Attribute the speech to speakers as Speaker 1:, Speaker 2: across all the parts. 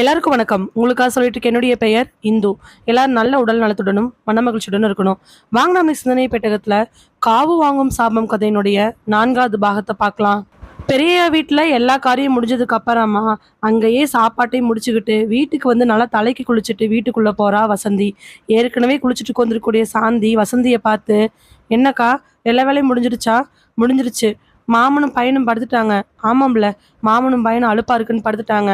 Speaker 1: எல்லாருக்கும் வணக்கம். உங்களுக்காக சொல்லிட்டு என்னுடைய பெயர் இந்து. எல்லாரும் நல்ல உடல் நலத்துடனும் மனமகிழ்ச்சியுடனும் இருக்கணும். வாங்க நம்ம சிந்தனை பெட்டகத்தில் காவு வாங்கும் சாபம் கதையினுடைய நான்காவது பாகத்தை பார்க்கலாம். பெரிய வீட்டில் எல்லா காரியம் முடிஞ்சதுக்கு அப்புறமா அங்கேயே சாப்பாட்டையும் முடிச்சுக்கிட்டு வீட்டுக்கு வந்து நல்லா தலைக்கு குளிச்சுட்டு வீட்டுக்குள்ளே போகிறா வசந்தி. ஏற்கனவே குளிச்சுட்டு கொண்டிருக்கக்கூடிய சாந்தி வசந்தியை பார்த்து என்னக்கா எல்லா வேலையும் முடிஞ்சிடுச்சா? முடிஞ்சிருச்சு. மாமனும் பையனும் படுத்துட்டாங்க. ஆமாம்ல மாமனும் பையனும் அலுப்பா இருக்குன்னு படுத்துட்டாங்க.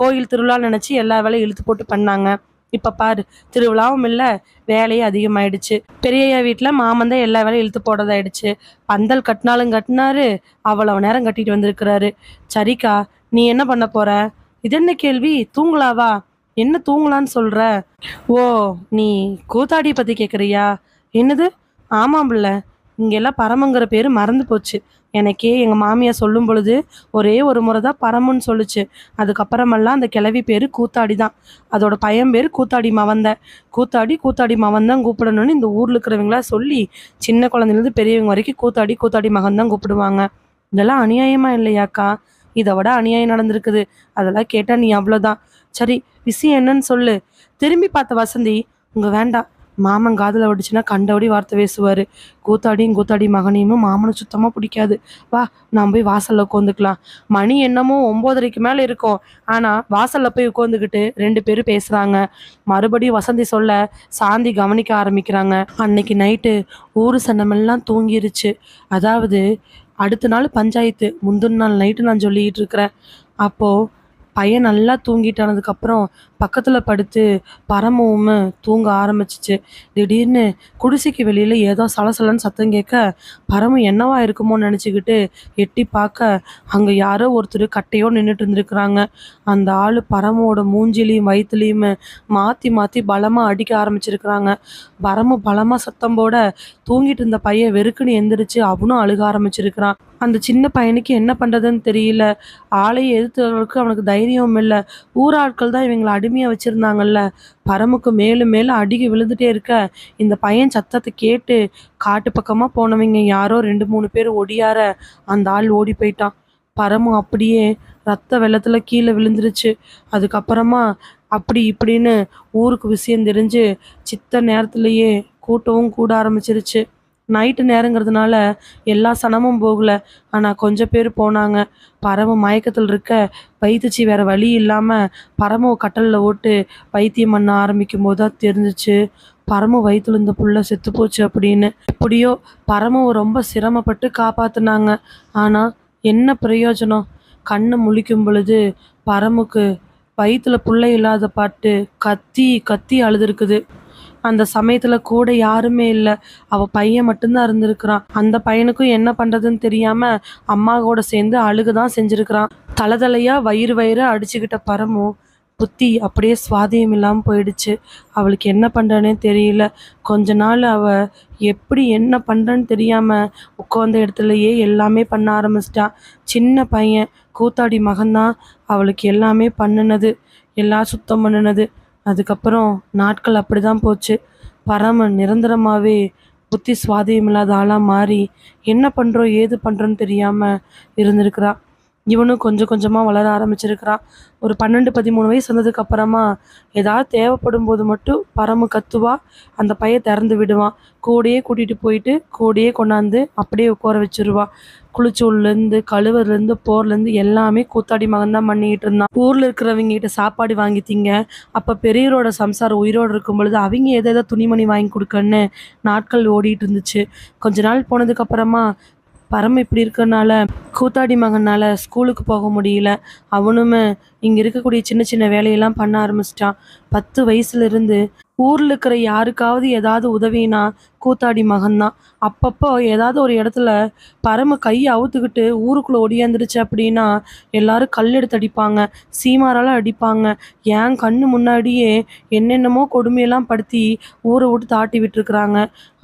Speaker 1: கோயில் திருவிழா நினச்சி எல்லா வேலையும் இழுத்து போட்டு பண்ணாங்க. இப்போ பாரு திருவிழாவும் இல்லை வேலையும் அதிகமாயிடுச்சு. பெரியய்யா வீட்டில் மாமன் தான் எல்லா வேலையும் இழுத்து போடுறதாயிடுச்சு. பந்தல் கட்டினாலும் கட்டினாரு அவ்வளவு நேரம் கட்டிட்டு வந்திருக்கிறாரு. சரிக்கா நீ என்ன பண்ண போற? இது என்ன கேள்வி? தூங்கலாவா? என்ன தூங்கலான்னு சொல்ற? ஓ நீ கூத்தாடி பத்தி கேட்குறியா என்னது? ஆமாம் பிள்ளை இங்கெல்லாம் பரமங்கிற பேர் மறந்து போச்சு. எனக்கே எங்கள் மாமியார் சொல்லும் பொழுது ஒரே ஒரு முறை தான் பரமுன்னு சொல்லுச்சு. அதுக்கப்புறமெல்லாம் அந்த கிளவி பேர் கூத்தாடி தான் அதோட பையன் பேர் கூத்தாடி மவந்த கூத்தாடி கூத்தாடி மவன் தான் கூப்பிடணும்னு இந்த ஊரில் இருக்கிறவங்களா சொல்லி சின்ன குழந்தைலேருந்து பெரியவங்க வரைக்கும் கூத்தாடி கூத்தாடி மகன் தான் கூப்பிடுவாங்க. இதெல்லாம் அநியாயமா இல்லையாக்கா? இதை விட அநியாயம் நடந்திருக்குது. அதெல்லாம் கேட்டால் நீ அவ்வளோதான் சரி விஷயம் என்னன்னு சொல்லு. திரும்பி பார்த்த வசந்தி உங்கள் வேண்டாம். மாமன் காதில் வடிச்சுன்னா கண்டபடி வார்த்தை பேசுவார். கூத்தாடியும் கூத்தாடி மகனையும் மாமனும் சுத்தமாக பிடிக்காது. வா நான் போய் வாசலில் உட்காந்துக்கலாம் மணி என்னமோ ஒம்போதரைக்கு மேலே இருக்கும். ஆனால் வாசலில் போய் உட்காந்துக்கிட்டு ரெண்டு பேரும் பேசுகிறாங்க மறுபடியும் வசந்தி சொல்ல சாந்தி கவனிக்க ஆரம்பிக்கிறாங்க. அன்னைக்கு நைட்டு ஊர் சன்னமெல்லாம் தூங்கிருச்சு. அதாவது அடுத்த நாள் பஞ்சாயத்து முந்தின நாள் நைட்டு நான் சொல்லிக்கிட்டு இருக்கிறேன். அப்போது பையன் நல்லா தூங்கிட்டானதுக்கப்புறம் பக்கத்தில் படுத்து பரமவும் தூங்க ஆரம்பிச்சிச்சு. திடீர்னு குடிசைக்கு வெளியில் ஏதோ சலசலன்னு சத்தம் கேட்க பரமு என்னவா இருக்குமோன்னு நினச்சிக்கிட்டு எட்டி பார்க்க அங்கே யாரோ ஒருத்தர் கட்டையோ நின்றுட்டு இருந்திருக்கிறாங்க. அந்த ஆள் பரமோட மூஞ்சிலையும் வயிற்றுலையும் மாற்றி மாற்றி பலமாக அடிக்க ஆரம்பிச்சிருக்கிறாங்க. பரமு பலமாக சத்தம் போட தூங்கிட்டு இருந்த பையன் வெறுக்குன்னு எந்திரிச்சு அவனும் அழுக ஆரம்பிச்சிருக்கிறான். அந்த சின்ன பையனுக்கு என்ன பண்ணுறதுன்னு தெரியல. ஆளையை எதிர்த்துறதுக்கு அவனுக்கு தைரியம் இல்லை. ஊராட்கள் தான் இவங்களை அடி அருமையாக வச்சுருந்தாங்கல்ல? பரமுக்கு மேலும் மேலும் அடிக்க விழுந்துட்டே இருக்க இந்த பையன் சத்தத்தை கேட்டு காட்டு பக்கமாக போனவங்க யாரோ ரெண்டு மூணு பேர் ஒடியார அந்த ஆள் ஓடி போயிட்டான். பரமு அப்படியே ரத்த வெள்ளத்தில் கீழே விழுந்துருச்சு. அதுக்கப்புறமா அப்படி இப்படின்னு ஊருக்கு விஷயம் தெரிஞ்சு சித்த நேரத்துலேயே கூட்டவும் கூட ஆரம்பிச்சிருச்சு. நைட்டு நேரங்கிறதுனால எல்லா சனமும் போகல. ஆனால் கொஞ்சம் பேர் போனாங்க. பறவை மயக்கத்தில் இருக்க வைத்திச்சி வேற வழி இல்லாமல் பரம கட்டலில் ஓட்டு பைத்தியம் பண்ண ஆரம்பிக்கும் போது தான் தெரிஞ்சிச்சு பரம வயிற்றுல இந்த புள்ள செத்து போச்சு அப்படின்னு. எப்படியோ பரமவை ரொம்ப சிரமப்பட்டு காப்பாத்துனாங்க. ஆனால் என்ன பிரயோஜனம்? கண்ணை முழிக்கும் பொழுது பரமுக்கு வயிற்றுல புள்ள இல்லாத பாட்டு கத்தி கத்தி அழுதுருக்குது. அந்த சமயத்துல கூட யாருமே இல்லை. அவ பையன் மட்டும்தான் இருந்திருக்கிறான். அந்த பையனுக்கும் என்ன பண்றதுன்னு தெரியாம அம்மா கூட சேர்ந்து அழுகுதான் செஞ்சிருக்கிறான். தலதலையா வயிறு வயிறு அடிச்சுக்கிட்ட பரமும் புத்தி அப்படியே சுவாதியம் இல்லாமல் போயிடுச்சு. அவளுக்கு என்ன பண்ணுறனே தெரியல. கொஞ்ச நாள் அவ எப்படி என்ன பண்ணுறன்னு தெரியாமல் உட்காந்த இடத்துலையே எல்லாமே பண்ண ஆரம்பிச்சிட்டான் சின்ன பையன் கூத்தாடி மகன்தான் அவளுக்கு எல்லாமே பண்ணுனது. எல்லாம் சுத்தம் பண்ணுனது. அதுக்கப்புறம் நாட்கள் அப்படி தான் போச்சு. பரமன் நிரந்தரமாகவே புத்தி சுவாதியம் இல்லாத ஆளாக மாறி என்ன பண்ணுறோம் ஏது பண்ணுறோன்னு தெரியாமல் இருந்திருக்கிறா. இவனும் கொஞ்சம் கொஞ்சமாக வளர ஆரம்பிச்சிருக்கிறான் ஒரு பன்னெண்டு பதிமூணு வயசு வந்ததுக்கு அப்புறமா ஏதாவது தேவைப்படும் போது மட்டும் பரமு கத்துவா அந்த பைய திறந்து விடுவான். கூடையே கூட்டிகிட்டு போயிட்டு கூடையே கொண்டாந்து அப்படியே உட்கார வச்சிருவா. குளிச்சூர்லேருந்து கழுவுறதுலேருந்து போர்லேருந்து எல்லாமே கூத்தாடி மகன் தான் பண்ணிக்கிட்டு இருந்தான். ஊரில் இருக்கிறவங்க கிட்ட சாப்பாடு வாங்கித்தீங்க. அப்போ பெரியவரோட சம்சாரம் உயிரோடு இருக்கும் பொழுது அவங்க எதை எதை துணிமணி வாங்கி கொடுக்கன்னு நாட்கள் ஓடிட்டு இருந்துச்சு. கொஞ்ச நாள் போனதுக்கப்புறமா பரம் இப்படி இருக்கறனால கூத்தாடி மகனால் ஸ்கூலுக்கு போக முடியல. அவனுமே இங்கே இருக்கக்கூடிய சின்ன சின்ன வேலையெல்லாம் பண்ண ஆரம்பிச்சிட்டான். பத்து வயசுலேருந்து ஊரில் இருக்கிற யாருக்காவது ஏதாவது உதவினா கூத்தாடி மகன்தான். அப்பப்போ ஏதாவது ஒரு இடத்துல பரம கையை அவுத்துக்கிட்டு ஊருக்குள்ளே ஒடியாந்துருச்சு அப்படின்னா எல்லாரும் கல் எடுத்து அடிப்பாங்க சீமாரால் அடிப்பாங்க. என் கண்ணு முன்னாடியே என்னென்னமோ கொடுமையெல்லாம் படுத்தி ஊரை விட்டு தாட்டி விட்டுருக்குறாங்க.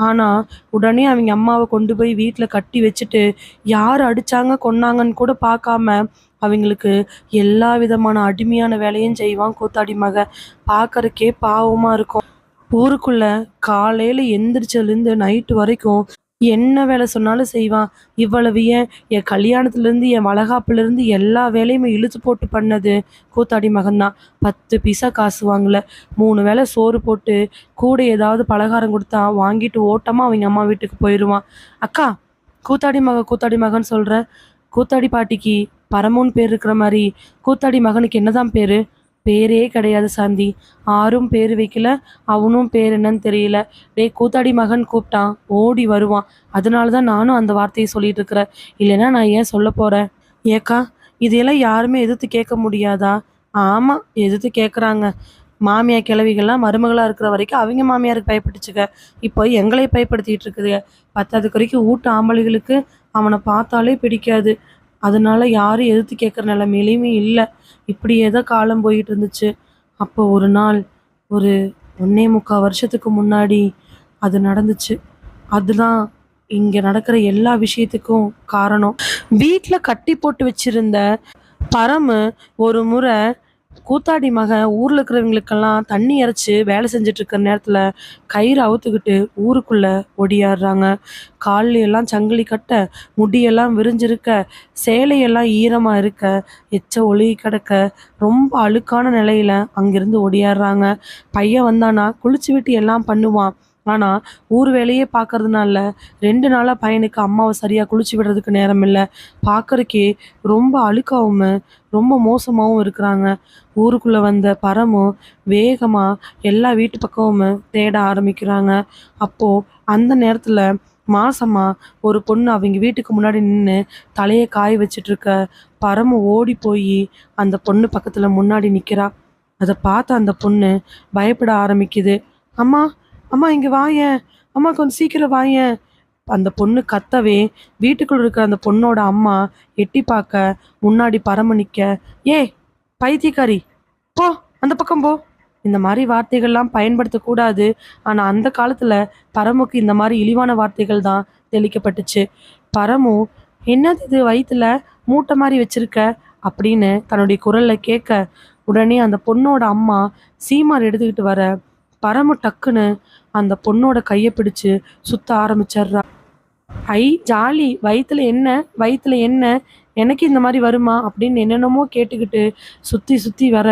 Speaker 1: ஆனால் உடனே அவங்க அம்மாவை கொண்டு போய் வீட்டில் கட்டி வச்சுட்டு யார் அடிச்சாங்க கொன்னாங்கன்னு கூட பார்க்காம அவங்களுக்கு எல்லா விதமான அடிமையான வேலையும் செய்வான் கூத்தாடி மக. பார்க்கறக்கே பாவமாக இருக்கும். ஊருக்குள்ள காலையில் எந்திரிச்சதுலேருந்து நைட்டு வரைக்கும் என்ன வேலை சொன்னாலும் செய்வான். இவ்வளவு ஏன் என் கல்யாணத்துலேருந்து என் வளகாப்புலேருந்து எல்லா வேலையுமே இழுத்து போட்டு பண்ணது கூத்தாடி மகன்தான். பத்து பைசா காசு வாங்கல. மூணு வேளை சோறு போட்டு கூட ஏதாவது பலகாரம் கொடுத்தா வாங்கிட்டு ஓட்டமாக அவங்க அம்மா வீட்டுக்கு போயிடுவான் அக்கா கூத்தாடி மக கூத்தாடி மகன் சொல்கிற கூத்தாடி பாட்டிக்கு பரமுன்னு பேர் இருக்கிற மாதிரி கூத்தாடி மகனுக்கு என்னதான் பேர்? பேரே கிடையாது சாந்தி. ஆரும் பேர் வைக்கல அவனும் பேர் என்னன்னு தெரியல. டேய் கூத்தாடி மகன் கூப்பிட்டான் ஓடி வருவான். அதனால தான் நானும் அந்த வார்த்தையை சொல்லிட்டு இருக்கிறேன். இல்லைன்னா நான் ஏன் சொல்ல போகிறேன் ஏக்கா இதையெல்லாம் யாருமே எதிர்த்து கேட்க முடியாதா? ஆமாம் எதிர்த்து கேட்குறாங்க மாமியார் கிழவிகள்லாம் மருமகளாக இருக்கிற வரைக்கும் அவங்க மாமியாருக்கு பயப்பட்டுச்சுக்க இப்போ எங்களை பயப்படுத்திட்டு இருக்குது பத்தாவது வரைக்கும் வீட்டு ஆம்பளைகளுக்கு அவனை பார்த்தாலே பிடிக்காது. அதனால யாரும் எதிர்த்து கேட்குற நிலைமையிலையுமே இல்லை. இப்படியே தான் காலம் போயிட்டு இருந்துச்சு. அப்போ ஒரு நாள் ஒரு ஒன்னே முக்கால் வருஷத்துக்கு முன்னாடி அது நடந்துச்சு. அதுதான் இங்கே நடக்கிற எல்லா விஷயத்துக்கும் காரணம். வீட்டில் கட்டி போட்டு வச்சிருந்த பரமு ஒரு முறை கூத்தாடி மகன் ஊரில் இருக்கிறவங்களுக்கெல்லாம் தண்ணி இறைச்சி வேலை செஞ்சுட்டு இருக்கிற நேரத்தில் கயிறு அவுத்துக்கிட்டு ஊருக்குள்ளே ஒடியாடுறாங்க. கால்ல சங்கிலி கட்ட முடியெல்லாம் விரிஞ்சிருக்க சேலையெல்லாம் ஈரமாக இருக்க எச்ச ஒளி கிடக்க ரொம்ப அழுக்கான நிலையில அங்கிருந்து ஒடியாடுறாங்க. பையன் வந்தானா குளிச்சு விட்டு எல்லாம் பண்ணுவான். ஆனால் ஊர் வேலையே பார்க்கறதுனால ரெண்டு நாளாக பையனுக்கு அம்மாவை சரியாக குளிச்சு விடுறதுக்கு நேரம் இல்லை பார்க்கறக்கே ரொம்ப அழுக்காகவும் ரொம்ப மோசமாகவும் இருக்கிறாங்க. ஊருக்குள்ளே வந்த பரமும் வேகமாக எல்லா வீட்டு பக்கமும் தேட ஆரம்பிக்கிறாங்க. அப்போது அந்த நேரத்தில் மாசமா ஒரு பொண்ணு அவங்க வீட்டுக்கு முன்னாடி நின்று தலையை காய வச்சிட்டு இருக்க பரமு ஓடி போய் அந்த பொண்ணு பக்கத்தில் முன்னாடி நிற்கிறா அதை பார்த்து அந்த பொண்ணு பயப்பட ஆரம்பிக்குது. அம்மா அம்மா இங்கே வாயேன். அம்மா கொஞ்சம் சீக்கிரம் வாயேன். அந்த பொண்ணு கத்தவே வீட்டுக்குள்ள இருக்கிற அந்த பொண்ணோட அம்மா எட்டி பார்க்க முன்னாடி பரம நிற்க ஏ பைத்தியக்காரி போ அந்த பக்கம் போ. இந்த மாதிரி வார்த்தைகள்லாம் பயன்படுத்தக்கூடாது ஆனால் அந்த காலத்தில் பரமுக்கு இந்த மாதிரி இழிவான வார்த்தைகள் தான் தெளிக்கப்பட்டுச்சு. பரமு என்னது இது வயிற்றுல மூட்டை மாதிரி வச்சிருக்க? அப்படின்னு தன்னுடைய குரல்ல கேட்க உடனே அந்த பொண்ணோட அம்மா சீமார் எடுத்துக்கிட்டு வர பரம டக்குன்னு அந்த பொண்ணோட கையை பிடிச்சு சுத்த ஆரம்பிச்சிடுறா. ஐ ஜாலி வயிற்றுல என்ன வயிற்றுல என்ன எனக்கு இந்த மாதிரி வருமா? அப்படின்னு என்னென்னமோ கேட்டுக்கிட்டு சுற்றி சுற்றி வர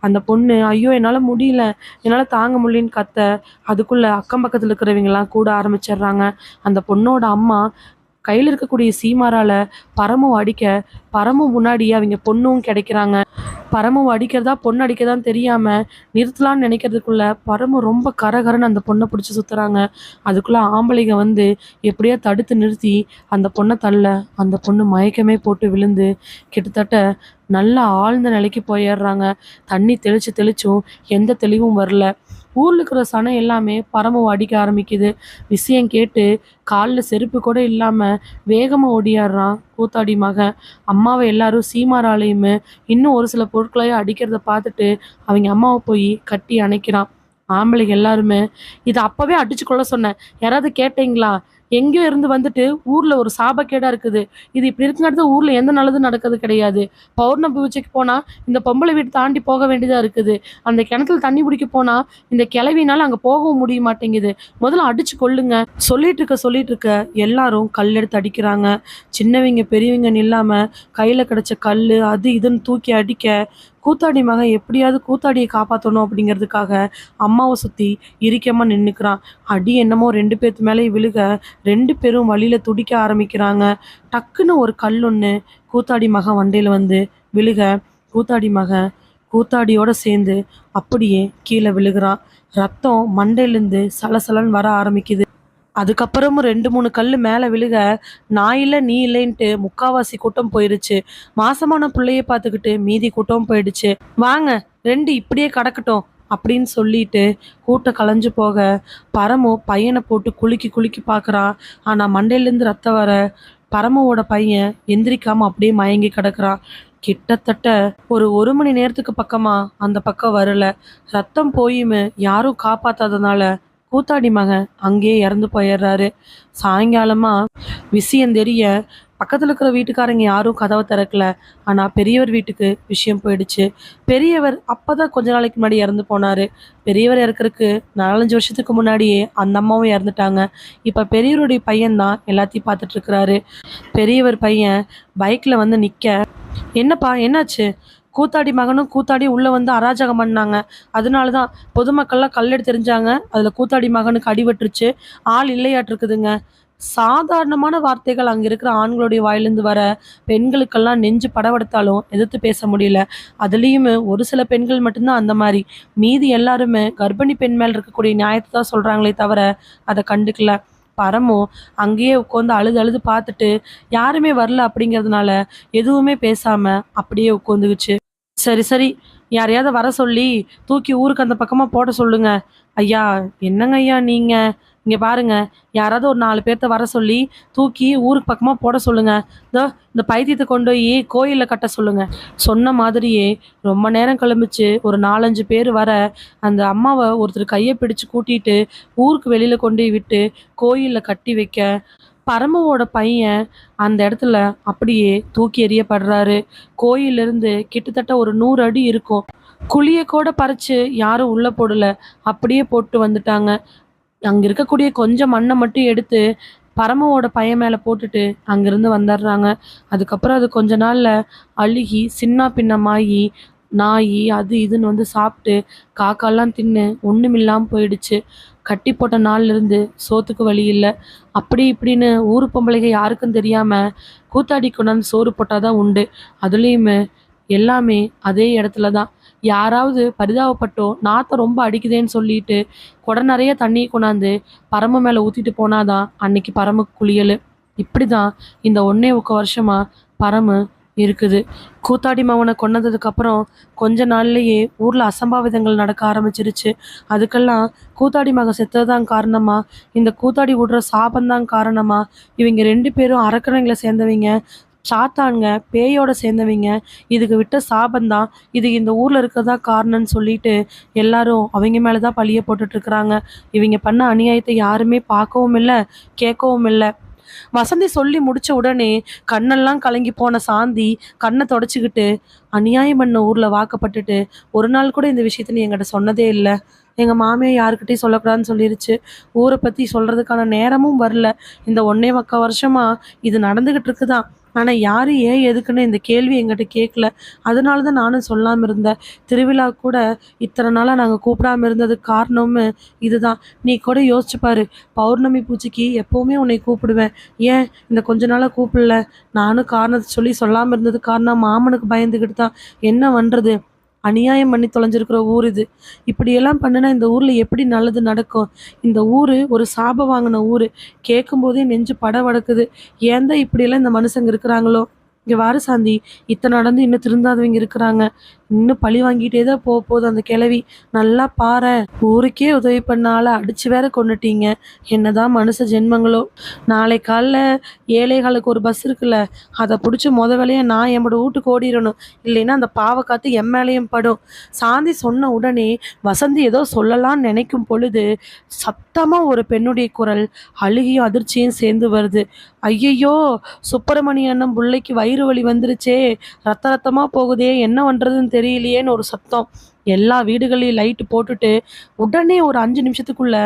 Speaker 1: அந்த பொண்ணு ஐயோ என்னால் முடியல என்னால் தாங்க முடியலன்னு கத்த. அதுக்குள்ளே அக்கம் பக்கத்தில் இருக்கிறவங்கலாம் கூட ஆரம்பிச்சிடுறாங்க. அந்த பொண்ணோட அம்மா கையில் இருக்கக்கூடிய சீமாரால பரமும் அடிக்க பரமும் முன்னாடி அவங்க பொண்ணும் கிடைக்கிறாங்க. பரமும் அடிக்கிறதா பொண்ணு அடிக்கதான் தெரியாம நிறுத்தலான்னு நினைக்கிறதுக்குள்ள பரமும் ரொம்ப கரகரன்னு அந்த பொண்ணை பிடிச்சி சுத்துறாங்க. அதுக்குள்ள ஆம்பளைங்க வந்து எப்படியோ தடுத்து நிறுத்தி அந்த பொண்ணை தள்ள அந்த பொண்ணு மயக்கமே போட்டு விழுந்து கிட்டத்தட்ட நல்லா ஆழ்ந்த நிலைக்கு போயிடுறாங்க. தண்ணி தெளிச்சு தெளிச்சும் எந்த தெளிவும் வரல. ஊரில் இருக்கிற சனம் எல்லாமே பரமம் அடிக்க ஆரம்பிக்குது. விஷயம் கேட்டு காலில் செருப்பு கூட இல்லாமல் வேகமாக ஓடியாடுறான் கூத்தாடி மகன். அம்மாவை எல்லாரும் சீமாராலையுமே இன்னும் ஒரு சில பொருட்களையும் அடிக்கிறத பார்த்துட்டு அவங்க அம்மாவை போய் கட்டி அணைக்கிறான். ஆம்பளைங்க எல்லாருமே இதை அப்போவே அடிச்சு கொள்ள சொன்னேன். யாராவது கேட்டீங்களா? எங்கேயோ இருந்து வந்துட்டு ஊரில் ஒரு சாபக்கேடாக இருக்குது. இது இப்படி இருக்குங்கிறது ஊரில் எந்த நல்லதும் நடக்கிறது கிடையாது. பௌர்ணமி பூஜைக்கு போனால் இந்த பொம்பளை வீடு தாண்டி போக வேண்டியதாக இருக்குது. அந்த கிணத்துல தண்ணி பிடிக்க போனால் இந்த கிளவினால அங்கே போகவும் முடிய மாட்டேங்குது. முதல்ல அடிச்சு கொள்ளுங்க சொல்லிட்டு இருக்க சொல்லிட்டு இருக்க எல்லாரும் கல் எடுத்து அடிக்கிறாங்க. சின்னவங்க பெரியவங்கன்னு இல்லாமல் கையில் கிடைச்ச கல் அது இதுன்னு தூக்கி அடிக்க கூத்தாடி மகன் எப்படியாவது கூத்தாடியை காப்பாற்றணும் அப்படிங்கிறதுக்காக அம்மாவை சுற்றி இரிக்கமாக நின்றுக்கிறான் அடி என்னமோ ரெண்டு பேர்த்து மேலே விழுக ரெண்டு பேரும் வழியில் துடிக்க ஆரம்பிக்கிறாங்க. டக்குன்னு ஒரு கல் ஒன்று கூத்தாடி மகன் வண்டையில் வந்து விழுக. கூத்தாடி மகன் கூத்தாடியோட சேர்ந்து அப்படியே கீழே விழுகிறான். ரத்தம் மண்டையிலேருந்து சலசலன்னு வர ஆரம்பிக்குது. அதுக்கப்புறமும் ரெண்டு மூணு கல் மேலே விழுக நான் இல்லை நீ இல்லைன்ட்டு முக்காவாசி கூட்டம் போயிடுச்சு மாசமான பிள்ளைய பார்த்துக்கிட்டு மீதி கூட்டம் போயிடுச்சு. வாங்க ரெண்டு இப்படியே கடக்கட்டும் அப்படின்னு சொல்லிட்டு கூட்டம் கலைஞ்சு போக பரமு பையனை போட்டு குலுக்கி குலுக்கி பார்க்குறான். ஆனால் மண்டையிலேருந்து ரத்தம் வர பரமுவோட பையன் எந்திரிக்காமல் அப்படியே மயங்கி கிடக்குறான். கிட்டத்தட்ட ஒரு ஒரு மணி நேரத்துக்கு பக்கமாக அந்த பக்கம் வரல. ரத்தம் போயுமே யாரும் காப்பாத்தாதனால கூத்தாடி மகன் அங்கேயே இறந்து போயிடுறாரு. சாயங்காலமா விஷயம் தெரிய பக்கத்தில் இருக்கிற வீட்டுக்காரங்க யாரும் கதவை திறக்கல. ஆனால் பெரியவர் வீட்டுக்கு விஷயம் போயிடுச்சு. பெரியவர் அப்போ தான் கொஞ்ச நாளைக்கு முன்னாடி இறந்து போனார். பெரியவர் இறக்கிறதுக்கு நாலஞ்சு வருஷத்துக்கு முன்னாடியே அந்த அம்மாவும் இறந்துட்டாங்க. இப்போ பெரியவருடைய பையன் தான் எல்லாத்தையும் பார்த்துட்டு இருக்கிறாரு. பெரியவர் பையன் பைக்கில் வந்து நிற்க என்னப்பா என்னாச்சு? கூத்தாடி மகனும் கூத்தாடி உள்ளே வந்து அராஜகம் பண்ணாங்க. அதனால தான் பொதுமக்கள்லாம் கல்லெடு தெரிஞ்சாங்க அதில் கூத்தாடி மகனுக்கு அடிபட்டுருச்சு. ஆள் இல்லையாட்டிருக்குதுங்க. சாதாரணமான வார்த்தைகள் அங்கே இருக்கிற ஆண்களுடைய வாயிலிருந்து வர பெண்களுக்கெல்லாம் நெஞ்சு படவெடுத்தாலும் எதிர்த்து பேச முடியல. அதுலேயுமே ஒரு சில பெண்கள் மட்டும்தான் அந்த மாதிரி. மீதி எல்லாருமே கர்ப்பிணி பெண் மேல் இருக்கக்கூடிய நியாயத்தை தான் சொல்கிறாங்களே தவிர அதை கண்டுக்கல. பரமும் அங்கேயே உட்காந்து அழுது அழுது பார்த்துட்டு யாருமே வரல அப்படிங்கிறதுனால எதுவுமே பேசாமல் அப்படியே உட்காந்துக்குச்சு சரி சரி. யாரையாவது வர சொல்லி தூக்கி ஊருக்கு அந்த பக்கமாக போட சொல்லுங்க. ஐயா என்னங்க ஐயா நீங்கள் இங்கே பாருங்க. யாராவது ஒரு நாலு பேர்த்த வர சொல்லி தூக்கி ஊருக்கு பக்கமாக போட சொல்லுங்க. இதோ இந்த பைத்தியத்தை கொண்டு போய் கோயிலில் கட்ட சொல்லுங்க. சொன்ன மாதிரியே ரொம்ப நேரம் கிளம்பிச்சு ஒரு நாலஞ்சு பேர் வர அந்த அம்மாவை ஒருத்தர் கையை பிடிச்சு கூட்டிட்டு ஊருக்கு வெளியில் கொண்டு போய் விட்டு கோயிலில் கட்டி வைக்க பரமவோட பையன் அந்த இடத்துல அப்படியே தூக்கி எறியப்படுறாரு. கோயிலிருந்து கிட்டத்தட்ட ஒரு நூறு அடி இருக்கும். குழியை கூட பறிச்சு யாரும் உள்ள போடல. அப்படியே போட்டு வந்துட்டாங்க. அங்க இருக்கக்கூடிய கொஞ்சம் மண்ணை மட்டும் எடுத்து பரமவோட பையன் மேலே போட்டுட்டு அங்கிருந்து வந்துடுறாங்க. அதுக்கப்புறம் அது கொஞ்ச நாள்ல அழுகி சின்ன பின்னமாகி நாய் அது இதுன்னு வந்து சாப்பிட்டு காக்காலாம் தின்னு ஒன்றுமில்லாமல் போயிடுச்சு. கட்டி போட்ட நாள்லேருந்து சோத்துக்கு வழி இல்லை. அப்படி இப்படின்னு ஊர் பொம்பளைங்க யாருக்கும் தெரியாமல் கூத்தாடி கொண்டாந்து சோறு போட்டால் தான் உண்டு. அதுலேயுமே எல்லாமே அதே இடத்துல தான் யாராவது பரிதாபப்பட்டோ நாத்தம் ரொம்ப அடிக்குதேன்னு சொல்லிட்டு குடம் நிறைய தண்ணி கொண்டாந்து பரம மேலே ஊற்றிட்டு போனாதான் அன்னைக்கு பரம குளியல். இப்படி தான் இந்த ஒன்றே ஒக்க வருஷமாக பரமு இருக்குது. கூத்தாடி மாவனை கொன்னதுக்கு அப்புறம் கொஞ்ச நாள்லயே ஊர்ல அசம்பாவிதங்கள் நடக்க ஆரம்பிச்சிருச்சு. அதுக்கெல்லாம் கூத்தாடி மகன் செத்ததுதான் காரணமா? இந்த கூத்தாடி விடுற சாபந்தான் காரணமா? இவங்க ரெண்டு பேரும் அரக்கணைங்களை சேர்ந்தவங்க சாத்தானுங்க பேயோட சேர்ந்தவங்க. இதுக்கு விட்ட சாபந்தான் இது இந்த ஊர்ல இருக்கிறதா காரணம்னு சொல்லிட்டு எல்லாரும் அவங்க மேலதான் பழிய போட்டுட்டு இருக்கிறாங்க. இவங்க பண்ண அநியாயத்தை யாருமே பார்க்கவும் இல்லை கேட்கவும் இல்லை. வசந்தி சொல்லி முடிச்ச உடனே கண்ணெல்லாம் கலங்கி போன சாந்தி கண்ணை தொடச்சிக்கிட்டு அநியாயம் பண்ண ஊர்ல வாக்கப்பட்டுட்டு ஒரு நாள் கூட இந்த விஷயத்த நீ எங்கிட்ட சொன்னதே இல்லை. எங்க மாமியார் யாருக்கிட்டையும் சொல்லக்கூடாதுன்னு சொல்லிருச்சு. ஊரை பத்தி சொல்றதுக்கான நேரமும் வரல. இந்த ஒன்னே மக்க வருஷமா இது நடந்துகிட்டு இருக்குதான். ஆனால் யாரு ஏன் எதுக்குன்னு இந்த கேள்வி எங்கிட்ட கேட்கல அதனால தான் நானும் சொல்லாமல் இருந்தேன். திருவிழா கூட இத்தனை நாளாக நாங்கள் கூப்பிடாம இருந்ததுக்கு காரணமும் இதுதான். நீ கூட யோசிச்சு பாரு. பௌர்ணமி பூஜைக்கு எப்போவுமே உன்னை கூப்பிடுவேன். ஏன் இந்த கொஞ்ச நாளாக கூப்பிடல? நானும் காரணத்தை சொல்லி சொல்லாமல் இருந்தது காரணம் மாமனுக்கு பயந்துக்கிட்டு தான் என்ன பண்ணுறது அநியாயம் பண்ணி தொலைஞ்சிருக்கிற ஊர் இது. இப்படியெல்லாம் பண்ணுனா இந்த ஊர்ல எப்படி நல்லது நடக்கும்? இந்த ஊரு ஒரு சாபம் வாங்கின ஊரு. கேட்கும் போதே நெஞ்சு பட வடக்குது ஏன் தான் இப்படியெல்லாம் இந்த மனுஷங்க இருக்கிறாங்களோ? இங்கே வாரு சாந்தி. இத்தனை நடந்து இன்னும் திருந்தாதவங்க இருக்கிறாங்க. இன்னும் பழி வாங்கிட்டே தான் போக போகுது. அந்த கிழவி நல்லா பாரு ஊருக்கே உதவி பண்ணால அடிச்சு வேற கொண்டுட்டீங்க என்னதான் மனுஷ ஜென்மங்களோ. நாளை காலைல ஏழைகளுக்கு ஒரு பஸ் இருக்குல்ல அதை பிடிச்சி முத வேலையை நான் என்னோட வீட்டுக்கு ஓடிடணும் இல்லைன்னா அந்த பாவை காத்து என் மேலேயும் படும். சாந்தி சொன்ன உடனே வசந்தி ஏதோ சொல்லலாம்னு நினைக்கும் பொழுது சத்தமாக ஒரு பெண்ணுடைய குரல் அழுகியும் அதிர்ச்சியும் சேர்ந்து வருது. ஐயையோ சுப்பிரமணிய அண்ணன் பிள்ளைக்கு வயிறு வலி வந்துருச்சே. ரத்த ரத்தமாக போகுதே. என்ன பண்ணுறதுன்னு தெரியலையேன்னு ஒரு சத்தம். எல்லா வீடுகளையும் லைட்டு போட்டுட்டு உடனே ஒரு அஞ்சு நிமிஷத்துக்குள்ள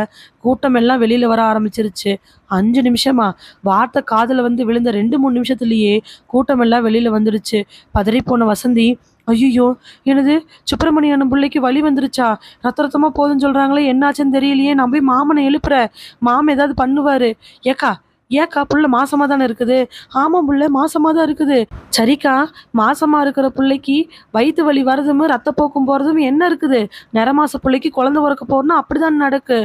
Speaker 1: கூட்டம் எல்லாம் வெளியில் வர ஆரம்பிச்சிருச்சு. அஞ்சு நிமிஷமா. வார்த்தை காதில் வந்து விழுந்த ரெண்டு மூணு நிமிஷத்துலேயே கூட்டம் எல்லாம் வெளியில் வந்துருச்சு. பதறி போன வசந்தி ஐயோ எனது சுப்பிரமணியன் பிள்ளைக்கு வழி வந்துருச்சா? ரத்த ரத்தமாக போதும்னு சொல்கிறாங்களே என்னாச்சுன்னு தெரியலையே. நான் போய் மாமனை எழுப்புற மாமன் ஏதாவது பண்ணுவார். ஏக்கா ஏக்கா புள்ள மாசமா தானே இருக்குது? ஆமாம் புள்ள மாசமா தான் இருக்குது. சரிக்கா மாசமா இருக்கிற பிள்ளைக்கு வயிற்று வலி வரதும் ரத்தப்போக்கும் போறதும் என்ன இருக்குது? நிறமாச பிள்ளைக்கு குழந்தை பிறக்க போறோம்னா அப்படிதான் நடக்கு.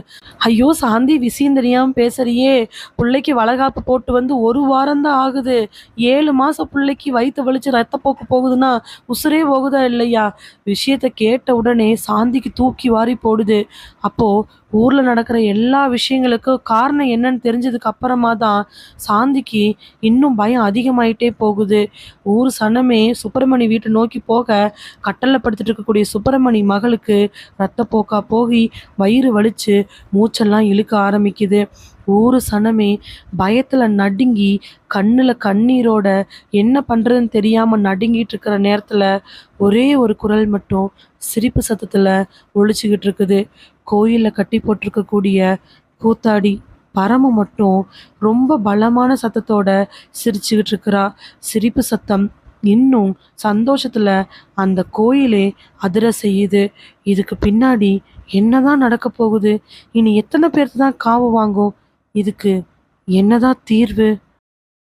Speaker 1: ஐயோ சாந்தி விஷயம் தெரியாம பேசுறியே. பிள்ளைக்கு வளகாப்பு போட்டு வந்து ஒரு வாரம் தான் ஆகுது. ஏழு மாசம் பிள்ளைக்கு வயிற்று வலிச்சு ரத்தப்போக்கு போகுதுன்னா உசுரே போகுதா இல்லையா? விஷயத்த கேட்ட உடனே சாந்திக்கு தூக்கி வாரி போடுது. அப்போ ஊரில் நடக்கிற எல்லா விஷயங்களுக்கும் காரணம் என்னன்னு தெரிஞ்சதுக்கு அப்புறமா தான் சாந்திக்கு இன்னும் பயம் அதிகமாயிட்டே போகுது. ஊர் சனமே சுப்பிரமணி வீட்டை நோக்கி போக கட்டல்ல படுத்துட்டு இருக்கக்கூடிய சுப்பிரமணி மகளுக்கு ரத்தப்போக்கா போகி வயிறு வலிச்சு மூச்செல்லாம் இழுக்க ஆரம்பிக்குது. ஊர் சனமே பயத்தில் நடுங்கி கண்ணில் கண்ணீரோட என்ன பண்ணுறதுன்னு தெரியாமல் நடுங்கிட்டு இருக்கிற நேரத்தில் ஒரே ஒரு குரல் மட்டும் சிரிப்பு சத்தத்தில் ஒழிச்சுக்கிட்டு இருக்குது. கோயிலில் கட்டி போட்டிருக்கக்கூடிய கூத்தாடி பரம மட்டும் ரொம்ப பலமான சத்தத்தோட சிரிச்சுக்கிட்டு இருக்கிறா. சிரிப்பு சத்தம் இன்னும் சந்தோஷத்தில் அந்த கோயிலே அதிர செய்யுது. இதுக்கு பின்னாடி என்னதான் நடக்க போகுது? இனி எத்தனை பேர்த்து தான் காவு வாங்கும்? இதுக்கு என்னதான் தீர்வு?